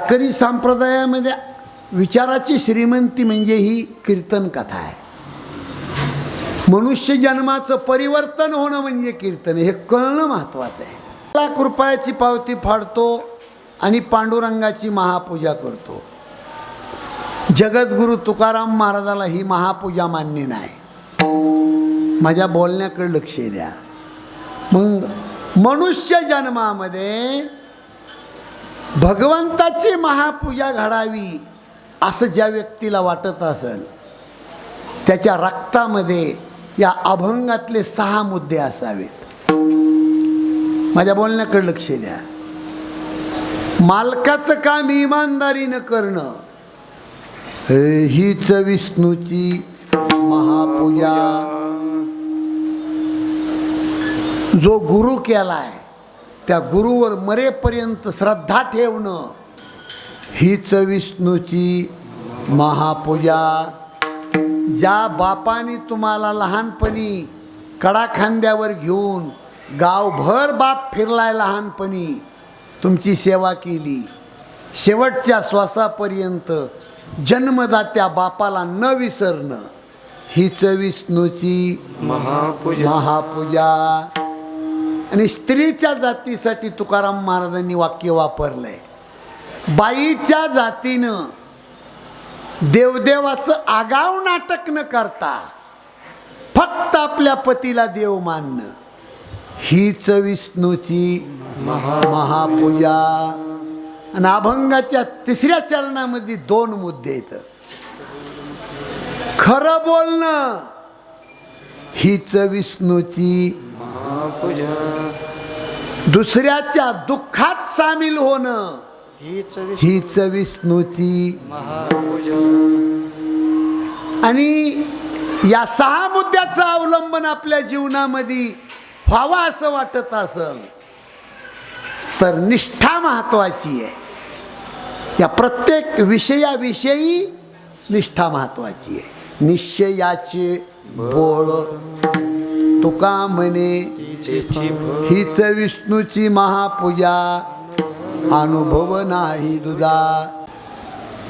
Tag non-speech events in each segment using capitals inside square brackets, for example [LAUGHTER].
वारकरी संप्रदायामध्ये विचाराची श्रीमंती म्हणजे ही कीर्तन कथा आहे. मनुष्य जन्माचं परिवर्तन होणं म्हणजे कीर्तन हे कळणं महत्त्वाचं आहे. लाख कृपायाची पावती फाडतो आणि पांडुरंगाची महापूजा करतो. जगद्गुरु तुकाराम महाराजाला ही महापूजा मान्य नाही. माझ्या बोलण्याकडे लक्ष द्या. मग मनुष्य जन्मामध्ये भगवंताची महापूजा घडावी असं ज्या व्यक्तीला वाटत असेल त्याच्या रक्तामध्ये या अभंगातले सहा मुद्दे असावेत. माझ्या बोलण्याकडे लक्ष द्या. मालकाचं काम इमानदारीनं करणं हीच विष्णूची महापूजा. जो गुरु केलाय त्या गुरुवर मरेपर्यंत श्रद्धा ठेवणं हीच विष्णूची महापूजा. ज्या बापाने तुम्हाला लहानपणी कडाखांद्यावर घेऊन गावभर बाप फिरलाय लहानपणी तुमची सेवा केली. शेवटच्या श्वासापर्यंत जन्मदात्या बापाला न विसरणं हीच विष्णूची महापूजा. महापूजा. आणि स्त्रीच्या जातीसाठी तुकाराम महाराजांनी वाक्य वापरलंय. बाईच्या जातीनं देवदेवाचं आगाव नाटक न करता फक्त आपल्या पतीला देव मानणं. हीच विष्णूची महापूजा. आणि अभंगाच्या तिसऱ्या चरणामध्ये दोन मुद्दे आहेत. खरं बोलणं हीच विष्णूची महापूजा. दुसऱ्याच्या दुःखात सामील होणं. हीच विष्णू. हीच विष्णूची. महापूजा. आणि या सहा मुद्द्याचं अवलंबन आपल्या जीवनामध्ये व्हावं असं वाटत असेल तर निष्ठा महत्वाची आहे. या प्रत्येक विषयाविषयी निष्ठा महत्वाची आहे. निश्चयाचे बोळ तुका म्हणे हीच विष्णूची महापूजा. अनुभव नाही दुधा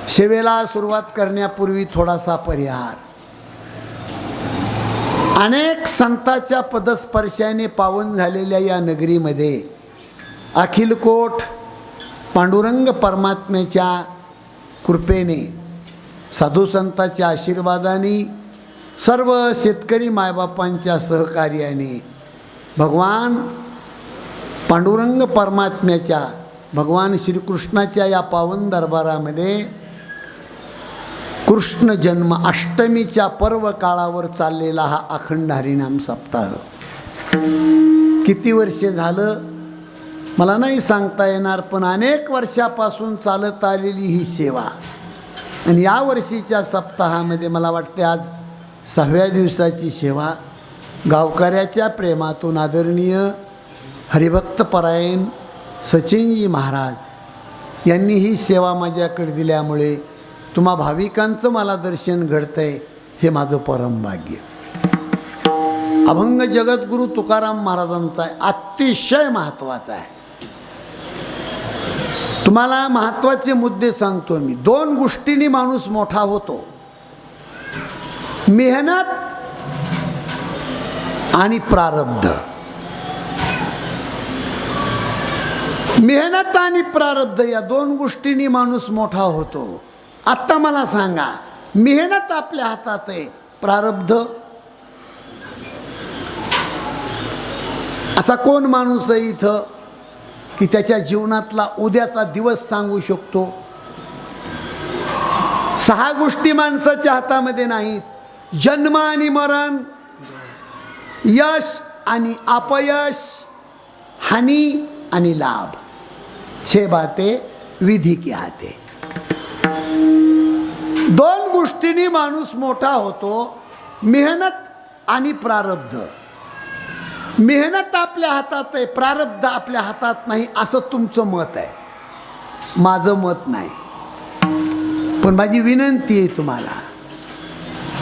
सेवेला सुरुवात करण्यापूर्वी थोडासा परिहार. अनेक संताच्या पदस्पर्शाने पावन झालेल्या या नगरीमध्ये अखिलकोट पांडुरंग परमात्म्याच्या कृपेने साधू संताच्या आशीर्वादाने सर्व शेतकरी मायबापांच्या सहकार्याने भगवान पांडुरंग परमात्म्याच्या भगवान श्रीकृष्णाच्या या पावन दरबारामध्ये कृष्ण जन्म अष्टमीच्या पर्व काळावर चाललेला हा अखंड हरिनाम सप्ताह. किती वर्षे झालं? मला नाही सांगता येणार पण अनेक वर्षापासून चालत आलेली ही सेवा. आणि या वर्षीच्या सप्ताहामध्ये मला वाटते आज सहाव्या दिवसाची सेवा गावकऱ्याच्या प्रेमातून आदरणीय हरिभक्तपरायण सचिनजी महाराज यांनी ही सेवा माझ्याकडे दिल्यामुळे तुम्हा भाविकांचं मला दर्शन घडतंय हे माझं परमभाग्य अभंग जगद्गुरू तुकाराम महाराजांचा अतिशय महत्त्वाचा आहे. तुम्हाला महत्त्वाचे मुद्दे सांगतो मी. दोन गोष्टींनी माणूस मोठा होतो. मेहनत आणि प्रारब्ध. मेहनत आणि प्रारब्ध या दोन गोष्टींनी माणूस मोठा होतो. आत्ता मला सांगा मेहनत आपल्या हातात आहे प्रारब्ध? असा कोण माणूस आहे इथं की त्याच्या जीवनातला उद्याचा दिवस सांगू शकतो? सहा गोष्टी माणसाच्या हातामध्ये नाहीत. जन्म आणि मरण यश आणि अपयश हानी आणि लाभ. छे बाते विधी की हाते. दोन गोष्टींनी माणूस मोठा होतो मेहनत आणि प्रारब्ध. मेहनत आपल्या हातात आहे प्रारब्ध आपल्या हातात नाही असं तुमचं मत आहे. माझं मत नाही. पण माझी विनंती आहे तुम्हाला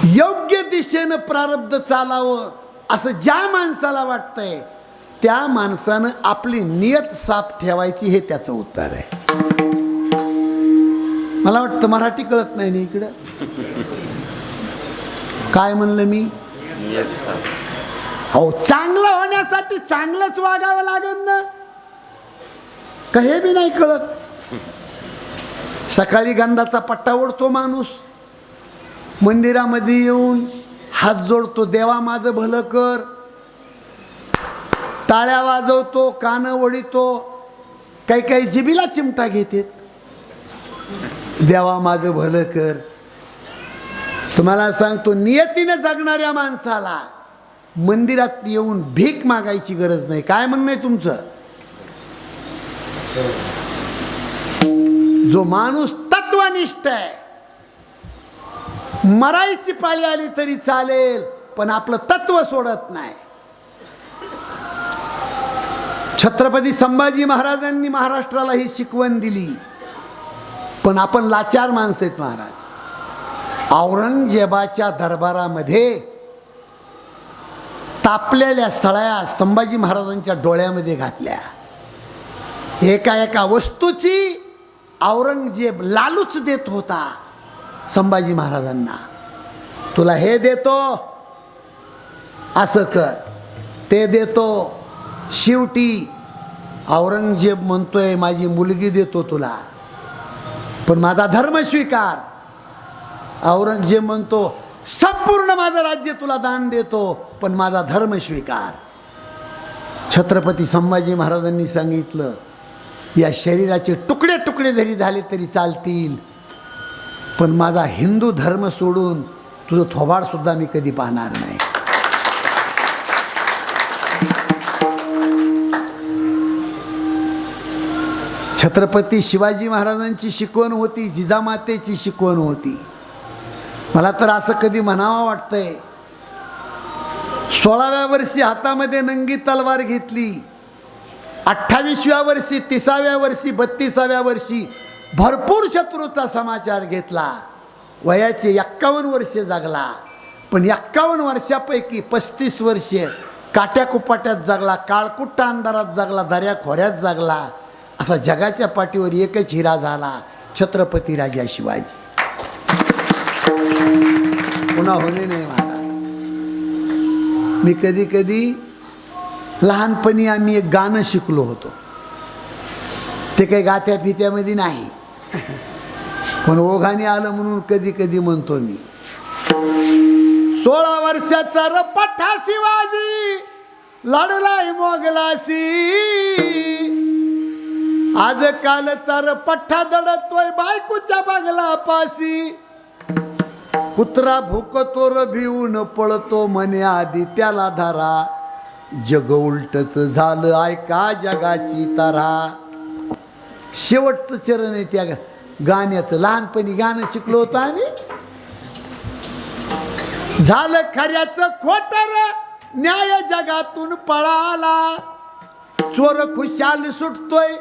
योग्य दिशेनं प्रारब्ध चालावं असं ज्या माणसाला वाटतंय त्या माणसानं आपली नियत साफ ठेवायची हे त्याचं उत्तर आहे. मला वाटतं मराठी कळत नाही ना इकडं. काय म्हणलं मी? हो चांगलं होण्यासाठी चांगलंच वागावं लागेल ना. का हे बी नाही कळत? सकाळी गंधाचा पट्टा ओढतो माणूस. मंदिरामध्ये येऊन हात जोडतो देवा माझं भलं कर. टाळ्या वाजवतो कानं ओढितो काही काही जिबीला चिमटा घेते देवा माझं भलं कर. तुम्हाला सांगतो नियतीनं जगणाऱ्या माणसाला मंदिरात येऊन भीक मागायची गरज नाही. काय म्हणणं आहे तुमचं? जो माणूस तत्वनिष्ठ आहे मरायची पाळी आली तरी चालेल पण आपलं तत्व सोडत नाही. छत्रपती संभाजी महाराजांनी महाराष्ट्राला ही शिकवण दिली. पण आपण लाचार माणसं आहेत महाराज. औरंगजेबाच्या दरबारामध्ये तापलेल्या सळ्या संभाजी महाराजांच्या डोळ्यामध्ये घातल्या. एका एका वस्तूची औरंगजेब लालूच देत होता. संभाजी महाराजांना. तुला हे देतो असं कर. ते देतो शेवटी औरंगजेब म्हणतोय माझी मुलगी देतो तुला. पण माझा धर्म स्वीकार. औरंगजेब म्हणतो संपूर्ण माझं राज्य तुला दान देतो पण माझा धर्म स्वीकार. छत्रपती संभाजी महाराजांनी सांगितलं या शरीराचे तुकडे तुकडे जरी झाले तरी चालतील पण माझा हिंदू धर्म सोडून तुझं थोबाडसुद्धा मी कधी पाहणार नाही. छत्रपती शिवाजी महाराजांची शिकवण होती जिजामातेची शिकवण होती. मला तर असं कधी म्हणावं वाटतंय. सोळाव्या वर्षी हातामध्ये नंगी तलवार घेतली. अठ्ठावीसव्या वर्षी तिसाव्या वर्षी बत्तीसाव्या वर्षी भरपूर शत्रूचा समाचार घेतला. वयाचे एक्कावन्न वर्षे जगला. पण एक्कावन्न वर्षापैकी पस्तीस वर्षे काट्या कुपाट्यात जगला काळकुट्टा अंधारात जगला दऱ्या खोऱ्यात जगला. असा जगाच्या पाठीवर एकच हिरा झाला छत्रपती राजा शिवाजी. पुन्हा होणे नाही महाराज मी कधी कधी लहानपणी आम्ही एक गाणं शिकलो होतो. ते काही गात्या फित्यामध्ये नाही. [LAUGHS] पण ओघाने आलं म्हणून कधी कधी म्हणतो मी सोळा वर्षाचा रपठा शिवाजी लढलाय मोगलासी आज कालचा पठ्ठा दडतोय बायकूच्या बागला पासी कुत्रा भुकतो र भिवून पळतो म्हणे आधी त्याला धरा. जग उलटच झालं ऐका जगाची तरा. शेवटचं चरण आहे त्या गाण्याचं. लहानपणी गाणं शिकलो होतो आम्ही. झालं खऱ्याचं खोटर न्याय जगातून पळाला. चोर खुशाल सुटतोय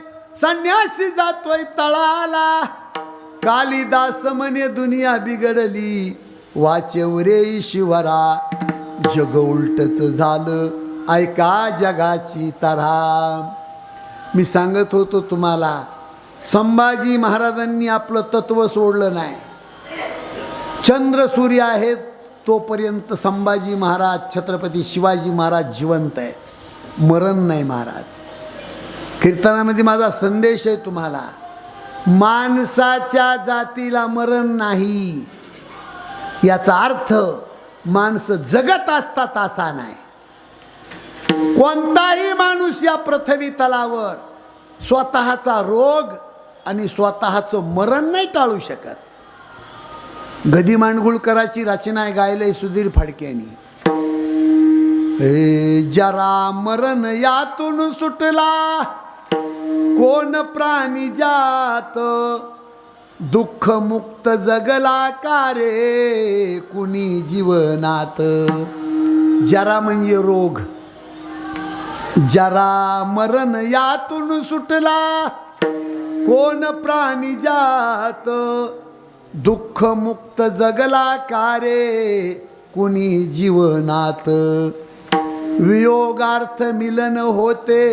संन्यासी जातोय तळाला. कालिदास म्हणे दुनिया बिघडली वाचेव रे ईश्वरा. जग उलटच झालं ऐका जगाची तरा. मी सांगत होतो तुम्हाला संभाजी महाराजांनी आपलं तत्व सोडलं नाही. चंद्र सूर्य आहेत तोपर्यंत संभाजी महाराज छत्रपती शिवाजी महाराज जिवंत आहे मरण नाही महाराज. कीर्तनामध्ये माझा संदेश आहे तुम्हाला. माणसाच्या जातीला मरण नाही. याचा अर्थ माणसं जगत असतात असा नाही. कोणताही माणूस या पृथ्वी तलावर स्वतःचा रोग आणि स्वतःचं मरण नाही टाळू शकत. गदी मांडगुळकराची रचना आहे गायलंय सुधीर फडक्यानी. जरा मरण यातून सुटला. कोण प्राणी जात? दुःख मुक्त जगला का रे कुणी जीवनात? जरा म्हणजे रोग. जरा मरण यातून सुटला. कोण प्राणी जात? दुःख मुक्त जगला कारे कुणी जीवनात? वियोगार्थ मिलन होते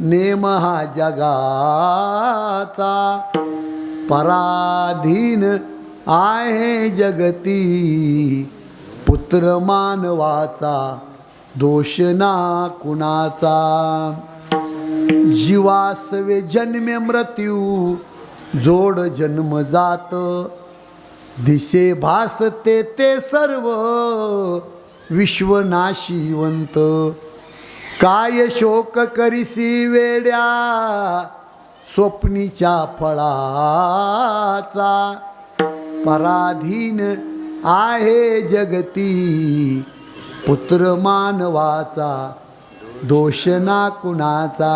नेम हा जगाचा. पराधीन आहे जगती पुत्र मानवाचा दोष ना कुणाचा? जीवासवे जन्मे मृत्यू जोड जन्म जात. दिशे भासते ते सर्व विश्वनाशिवंत काय शोक करिसी वेड्या स्वप्नीच्या फळाचा. पराधीन आहे जगती पुत्र मानवाचा. दोष ना कुणाचा.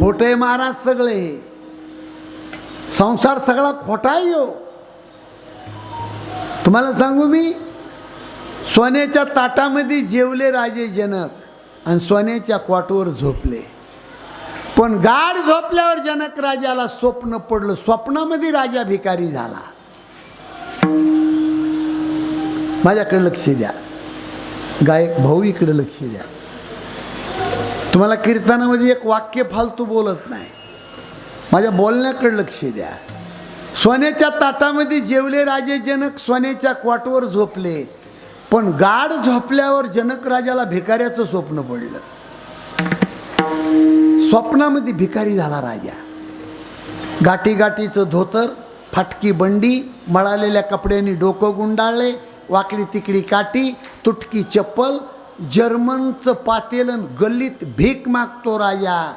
खोटे महाराज सगळे. संसार सगळा खोटा आहे हो. तुम्हाला सांगू मी? सोन्याच्या ताटामध्ये जेवले राजे जनक आणि सोन्याच्या क्वाटवर झोपले. पण गाढ झोपल्यावर जनक राजाला स्वप्न पडलं. स्वप्नामध्ये राजा भिकारी झाला. माझ्याकडे लक्ष द्या. गायक भाऊ इकडे लक्ष द्या. तुम्हाला कीर्तनामध्ये एक वाक्य फालतू बोलत नाही. माझ्या बोलण्याकडे लक्ष द्या. सोन्याच्या ताटामध्ये जेवले राजे जनक सोन्याच्या क्वाटवर झोपले. पण गाढ झोपल्यावर जनक राजाला भिकाऱ्याचं स्वप्न पडलं. स्वप्नामध्ये भिकारी झाला राजा. गाठी गाठीचं धोतर फाटकी बंडी मळालेल्या कपड्यांनी डोकं गुंडाळले. वाकडी तिकडी काठी तुटकी चप्पल जर्मनचं पातेलन गल्लीत भीक मागतो राजा.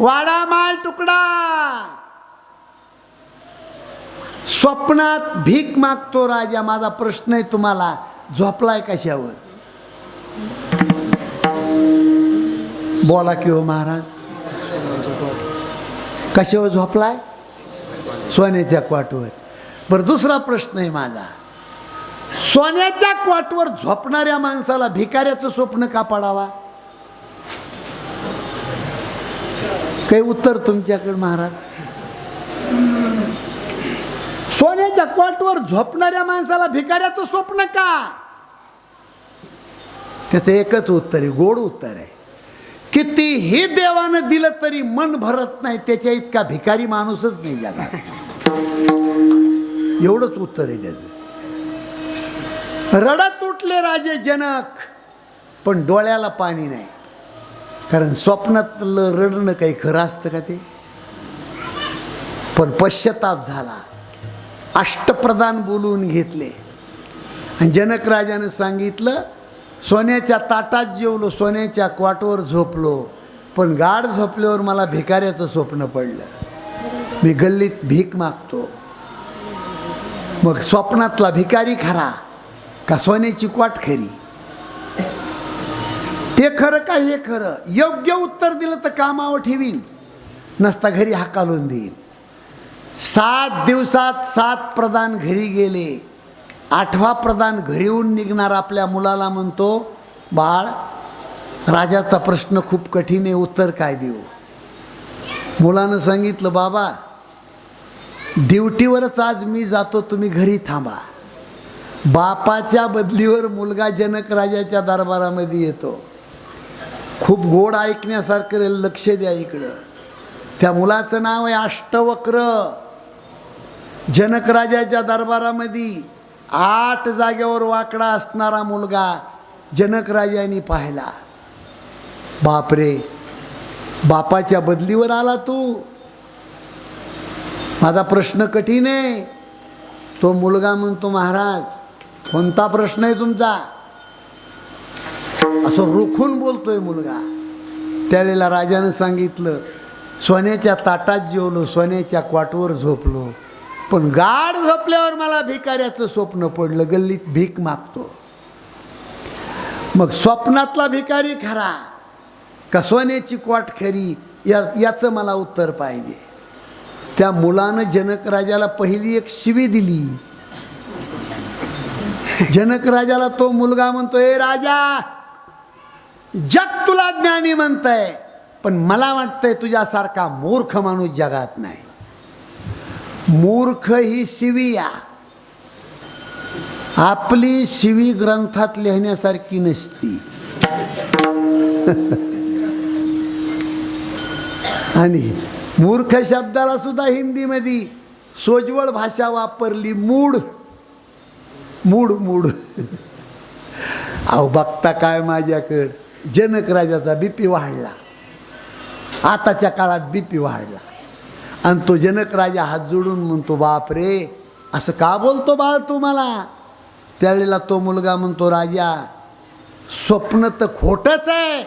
वाडा माल तुकडा! स्वप्नात भीक मागतो राजा माझा प्रश्न आहे तुम्हाला. झोपलाय कशावर? बोला की हो महाराज. कशावर झोपलाय? सोन्याच्या क्वाटवर. बरं दुसरा प्रश्न आहे माझा. सोन्याच्या क्वाटवर झोपणाऱ्या माणसाला भिकाऱ्याचं स्वप्न का पडावा? काही उत्तर तुमच्याकडे महाराज? सोन्याच्या क्वाटवर झोपणाऱ्या माणसाला भिकाऱ्याचं स्वप्न का? त्याचं एकच उत्तर आहे गोड उत्तर आहे. कितीही देवानं दिलं तरी मन भरत नाही त्याच्या इतका भिकारी माणूसच नाही जगात. एवढंच उत्तर आहे त्याचं. रडत उठले राजे जनक पण डोळ्याला पाणी नाही. कारण स्वप्नातलं रडणं काही खरं असतं का ते? पण पश्चाताप झाला. अष्टप्रधान बोलवून घेतले. आणि जनक राजानं सांगितलं सोन्याच्या ताटात जेवलो सोन्याच्या क्वाटवर झोपलो पण गाढ झोपल्यावर मला भिकाऱ्याचं स्वप्न पडलं. मी गल्लीत भीक मागतो. मग स्वप्नातला भिकारी खरा. का सोन्याची क्वाट खरी? ते खरं का हे खरं? योग्य उत्तर दिलं तर कामावर ठेवीन नसता घरी हाकालून देईन. सात दिवसात सात प्रधान घरी गेले आठवा प्रधान घरी येऊन निघणार आपल्या मुलाला म्हणतो बाळ राजाचा प्रश्न खूप कठीण आहे उत्तर काय देऊ? मुलानं सांगितलं बाबा ड्युटीवरच आज मी जातो तुम्ही घरी थांबा. बापाच्या बदलीवर मुलगा जनक राजाच्या दरबारामध्ये येतो. खूप गोड ऐकण्यासारखं लक्ष द्या इकडं. त्या मुलाचं नाव आहे अष्टवक्र. जनकराजाच्या दरबारामध्ये आठ जागेवर वाकडा असणारा मुलगा जनकराजांनी पाहिला. बापरे बापाच्या बदलीवर आला तू. माझा प्रश्न कठीण आहे. तो मुलगा म्हणतो महाराज कोणता प्रश्न आहे तुमचा? असं रोखून बोलतोय मुलगा. त्यावेळेला राजानं सांगितलं सोन्याच्या ताटात जेवलो सोन्याच्या क्वाटवर झोपलो. पण गाढ झोपल्यावर मला भिकाऱ्याचं स्वप्न पडलं गल्लीत भीक मागतो. मग स्वप्नातला भिकारी खरा का सोन्याची क्वाट खरी या याचं मला उत्तर पाहिजे. त्या मुलानं जनक राजाला पहिली एक शिवी दिली. [LAUGHS] जनक राजाला तो मुलगा म्हणतो राजा जग तुला ज्ञानी म्हणतंय पण मला वाटतंय तुझ्यासारखा मूर्ख माणूस जगात नाही. मूर्ख ही शिविया आपली शिवी ग्रंथात लिहिण्यासारखी नसती. [LAUGHS] आणि मूर्ख शब्दाला सुद्धा हिंदीमध्ये सोज्वळ भाषा वापरली मूड मूड मूड. अहो बघता काय माझ्याकडं? जनक राजाचा बीपी वाढला. आताच्या काळात बी पी वाढला. आणि तो जनक राजा हात जोडून म्हणतो बाप रे असं का बोलतो बाळ तू मला? त्यावेळेला तो मुलगा म्हणतो राजा स्वप्न तर खोटंच आहे.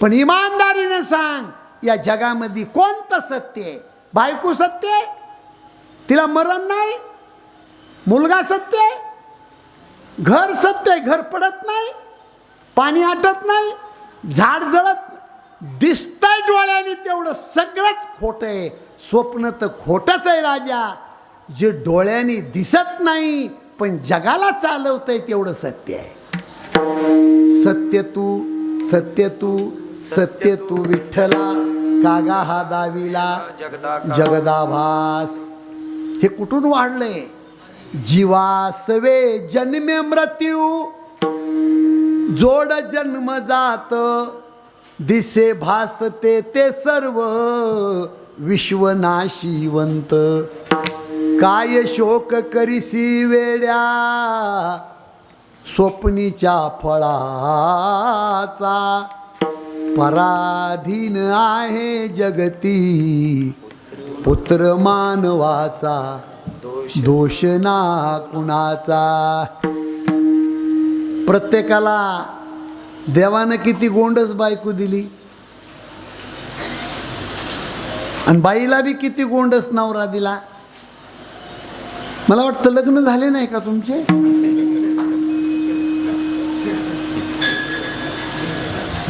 पण इमानदारीनं सांग या जगामध्ये कोणतं सत्य आहे? बायको सत्य आहे? तिला मरण नाही? मुलगा सत्य आहे. घर सत्य आहे. घर पडत नाही. पाणी आटत नाही. झाड जळत दिसतंय डोळ्याने तेवढं सगळंच खोटं आहे. स्वप्न तर खोटंच आहे राजा. जे डोळ्याने दिसत नाही पण जगाला चालवतंय तेवढं सत्य आहे. सत्य तू सत्य तू सत्य तू विठ्ठला. कागा हा दाविला. जगदा जगदाभास. हे कुठून वाढलंय? जीवासवे जन्मे मृत्यू. जोड जन्म जात दिसे भासते ते सर्व विश्वनाशीवंत. काय शोक करीसी वेड्या स्वप्नीच्या फळाचा. पराधीन आहे जगती पुत्र मानवाचा. दोष. ना कुणाचा? प्रत्येकाला देवानं किती गोंडच बायको दिली. आणि बाईला बी किती गोंडस नवरा दिला. मला वाटतं लग्न झाले नाही का तुमचे?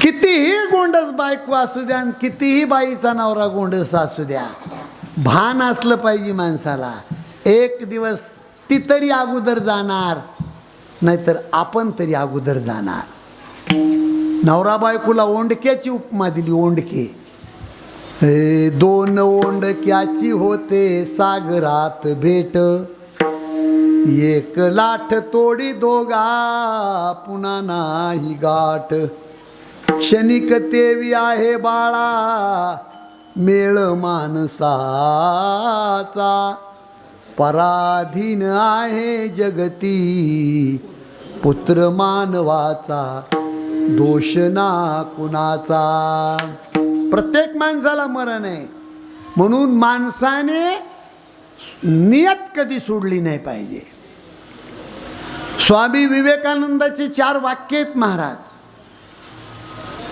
कितीही गोंडस बायको असू द्या आणि कितीही बाईचा नवरा गोंडस असू द्या. भान असलं पाहिजे माणसाला. एक दिवस ती तरी अगोदर जाणार नाहीतर आपण तरी अगोदर जाणार. नवरा बायकोला ओंडक्याची उपमा दिली ओंडके. ए, दोन ओंडक्याची होते सागरात भेट. एक लाठ तोडी दोघा पुन्हा नाही गाठ. क्षणिक तेवी आहे बाळा मेळ माणसाचा पराधीन आहे जगती. पुत्र मानवाचा दोष ना कुणाचा. प्रत्येक माणसाला मरण आहे. म्हणून माणसाने नियत कधी सोडली नाही पाहिजे. स्वामी विवेकानंदाचे चार वाक्य आहेत महाराज.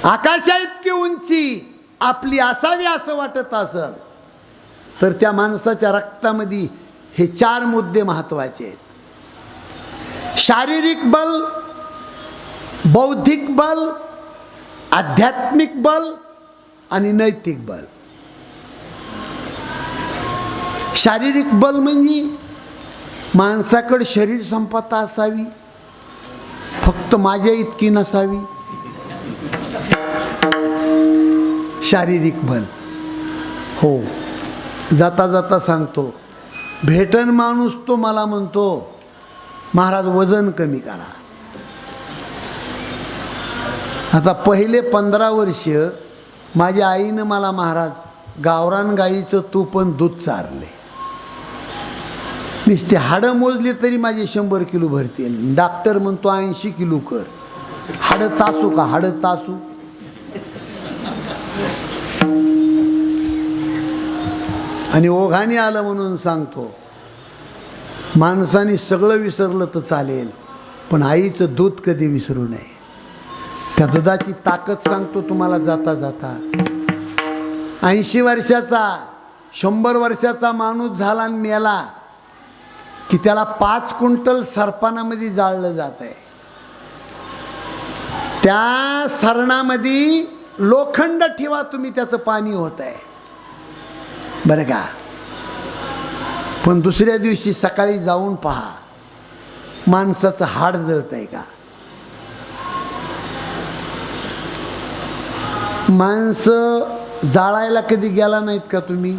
आकाशा इतकी उंची आपली असावी असं वाटत असल तर त्या माणसाच्या रक्तामध्ये हे चार मुद्दे महत्त्वाचे आहेत. शारीरिक बल बौद्धिक बल आध्यात्मिक बल आणि नैतिक बल. शारीरिक बल म्हणजे माणसाकडे शरीर संपत्ता असावी फक्त माझ्या इतकी नसावी. शारीरिक बल. हो जाता जाता सांगतो. भेटन माणूस तो मला म्हणतो महाराज वजन कमी करा. आता पहिले पंधरा वर्ष माझ्या आईनं मला महाराज गावरान गाईचं तू पण दूध चारले. नुसते हाडं मोजले तरी माझे शंभर किलो भरतील. डॉक्टर म्हणतो ऐंशी किलो कर. हाडं तासू का? हाडं तासू. आणि ओघाने आलं म्हणून सांगतो. माणसाने सगळं विसरलं तर चालेल पण आईचं दूध कधी विसरू नये. त्या दुधाची ताकद सांगतो तुम्हाला जाता जाता. ऐंशी वर्षाचा शंभर वर्षाचा माणूस झाला आणि मेला की त्याला पाच क्विंटल सरपानामध्ये जाळलं जात आहे त्या सरणामध्ये लोखंड ठेवा तुम्ही त्याचं पाणी होत आहे बरं का? पण दुसऱ्या दिवशी सकाळी जाऊन पहा. माणसाचं हाड जळत आहे का? माणसं जाळायला कधी गेला नाहीत का तुम्ही?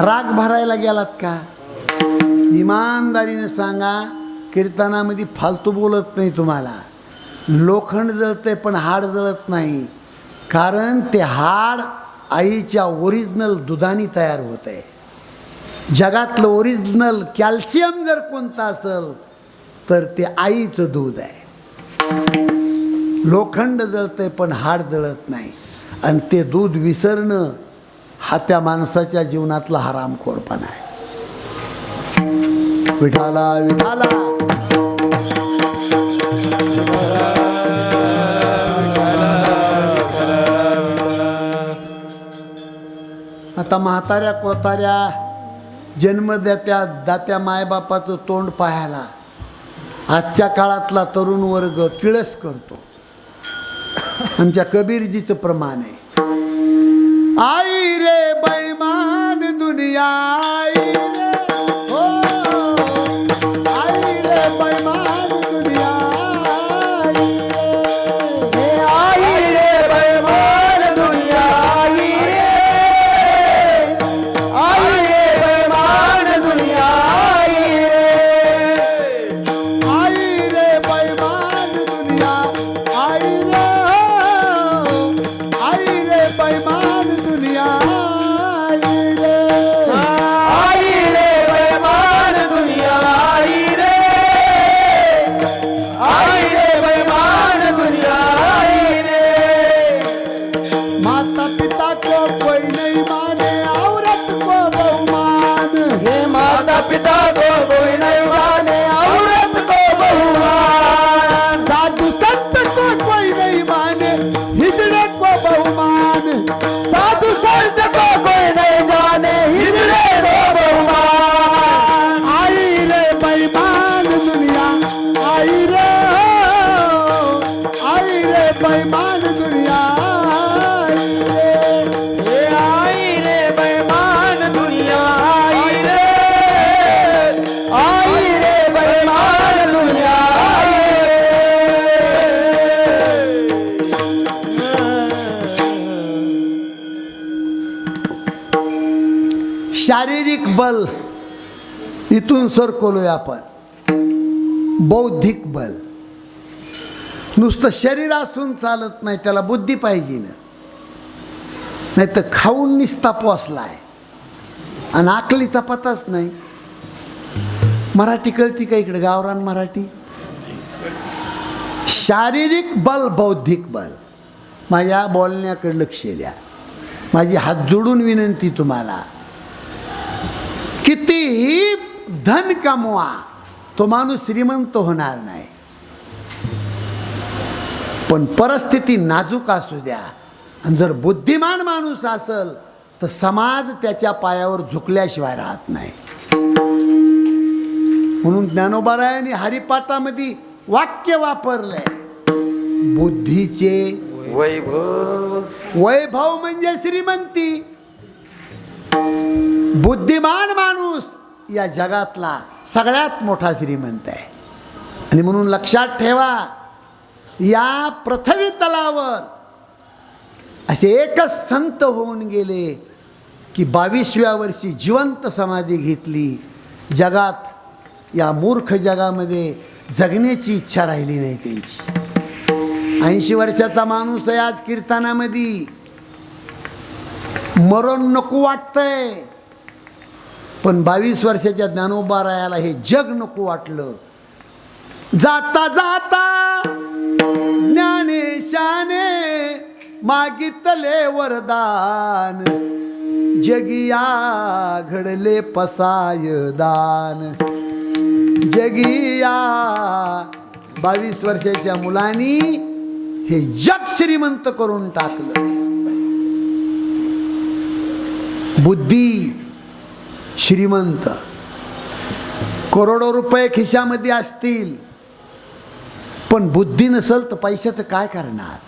राग भरायला गेलात का? इमानदारीने सांगा कीर्तनामध्ये फालतू बोलत नाही तुम्हाला. लोखंड जळतंय पण हाड जळत नाही. कारण ते हाड आईच्या ओरिजिनल दुधानी तयार होत आहे जगातलं ओरिजिनल कॅल्शियम जर कोणतं असेल तर ते आईचं दूध आहे. लोखंड जळतंय पण हाड जळत नाही. आणि ते दूध विसरणं हा त्या माणसाच्या जीवनातला हरामखोरपणा आहे. विठाला विठाला. आता म्हाताऱ्या कोताऱ्या जन्मदात्या दात्या मायबापाचं तोंड पाहायला आजच्या काळातला तरुण वर्ग किळस करतो. आमच्या कबीरजीचं प्रमाण आहे. आई रे बैमान दुनिया आई शारीरिक बल इथून सरकवलोय आपण. बौद्धिक बल. नुसतं शरीर असून चालत नाही त्याला बुद्धी पाहिजे ना. नाही तर खाऊन निस्ता आहे आणि आकलीचा पताच नाही. मराठी कळती का इकडे? गावरान मराठी? शारीरिक बल बौद्धिक बल. माझ्या बोलण्याकडे लक्ष द्या. माझी हात जोडून विनंती तुम्हाला. कितीही धन कमवा तो माणूस श्रीमंत होणार नाही. पण परिस्थिती नाजूक असू द्या. आणि जर बुद्धिमान माणूस असल तर समाज त्याच्या पायावर झुकल्याशिवाय राहत नाही. म्हणून ज्ञानोबारायांनी हरिपाठामध्ये वाक्य वापरलंय. बुद्धीचे वैभव. वैभव म्हणजे श्रीमंती. बुद्धिमान माणूस या जगातला सगळ्यात मोठा श्रीमंत आहे. आणि म्हणून लक्षात ठेवा या पृथ्वी तलावर असे एकच संत होऊन गेले की बावीसव्या वर्षी जिवंत समाधी घेतली. जगात या मूर्ख जगामध्ये जगण्याची इच्छा राहिली नाही त्यांची. ऐंशी वर्षाचा माणूस आहे आज कीर्तनामध्ये. मरण नको वाटतंय. पण बावीस वर्षाच्या ज्ञानोबारायाला हे जग नको वाटलं. जाता जाता ज्ञानेशाने मागितले वरदान. जगिया घडले पसाय दान जगिया बावीस वर्षाच्या मुलांनी हे जग श्रीमंत करून टाकलं. बुद्धी श्रीमंत. करोडो रुपये खिशामध्ये असतील. पण बुद्धी नसल तर पैशाचं काय करणार?